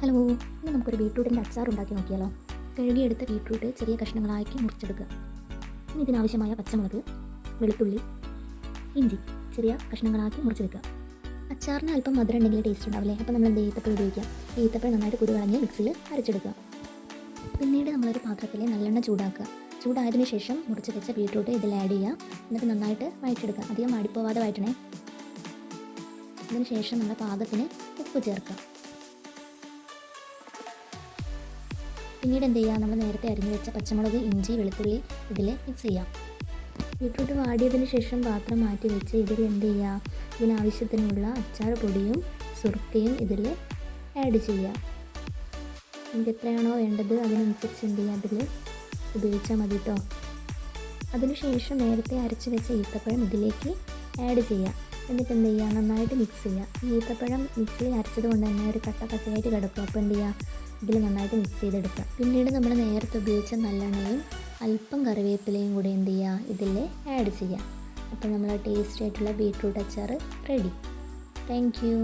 Hello ഇന്ന് നമുക്കൊരു ബീട്രൂട്ടിന്റെ അച്ചാർ ഉണ്ടാക്കി നോക്കിയാലോ? കഴുകിയെടുത്ത ബീട്രൂട്ട് ചെറിയ കഷ്ണങ്ങളാക്കി മുറിച്ചെടുക്കുക. ഇനി ഇതിനാവശ്യമായ പച്ചമുളക് വെളുത്തുള്ളി ഇഞ്ചി ചെറിയ കഷ്ണങ്ങളാക്കി മുറിച്ചെടുക്കുക. അച്ചാറിന് അല്പം മധുരം ഉണ്ടെങ്കിൽ ടേസ്റ്റ് ഉണ്ടാവില്ലേ അപ്പോൾ നമ്മൾ എന്ത് ഈത്തപ്പഴം ഉപയോഗിക്കാം? ഈത്തപ്പഴം നന്നായിട്ട് കുരു കളഞ്ഞ് മിക്സിയിൽ അരച്ചെടുക്കുക. പിന്നീട് നമ്മളൊരു പാത്രത്തിൽ നല്ലെണ്ണ ചൂടാക്കുക. ചൂടായതിനു ശേഷം മുറിച്ച് വെച്ച ബീട്രൂട്ട് ഇതിൽ ആഡ് ചെയ്യുക. എന്നിട്ട് നന്നായിട്ട് വഴറ്റെടുക്കുക അധികം അടിപ്പോവാതെ വഴറ്റണേ. അതിനുശേഷം നമ്മൾ പാകത്തിന് ഉപ്പ് ചേർക്കുക. പിന്നീട് എന്ത് ചെയ്യുക നമ്മൾ നേരത്തെ അരിഞ്ഞു വെച്ച പച്ചമുളക് ഇഞ്ചി വെളുത്തുള്ളി ഇതിൽ മിക്സ് ചെയ്യാം. ബീട്രൂട്ട് വാടിയതിന് ശേഷം പാത്രം മാറ്റി വെച്ച് ഇതിൽ എന്ത് ചെയ്യുക ഇതിനാവശ്യത്തിനുള്ള അച്ചാർ പൊടിയും സുർക്കയും ഇതിൽ ആഡ് ചെയ്യുക നമുക്ക് എത്രയാണോ വേണ്ടത് അതിനനുസരിച്ച് എന്ത് ചെയ്യുക അതിൽ ഉപയോഗിച്ചാൽ മതി കേട്ടോ അതിനുശേഷം നേരത്തെ അരച്ച് വെച്ച ഈത്തപ്പഴം ഇതിലേക്ക് ആഡ് ചെയ്യുക എന്നിട്ട് എന്ത് ചെയ്യുക? നന്നായിട്ട് മിക്സ് ചെയ്യുക. ഈ ഈത്തപ്പഴം മിക്സിയിൽ അരച്ചത് കൊണ്ട് തന്നെ ഒരു കട്ട കട്ടയായിട്ട് കിടക്കും. അപ്പോൾ എന്ത് ചെയ്യുക? ഇതിൽ നന്നായിട്ട് മിക്സ് ചെയ്തെടുക്കുക. പിന്നീട് നമ്മൾ നേരത്തെ ഉപയോഗിച്ച നല്ലെണ്ണയും അല്പം കറിവേപ്പിലയും കൂടി എന്ത് ചെയ്യുക? ഇതിൽ ആഡ് ചെയ്യുക. അപ്പോൾ നമ്മൾ ടേസ്റ്റി ആയിട്ടുള്ള ബീട്രൂട്ട് അച്ചാർ റെഡി താങ്ക് യു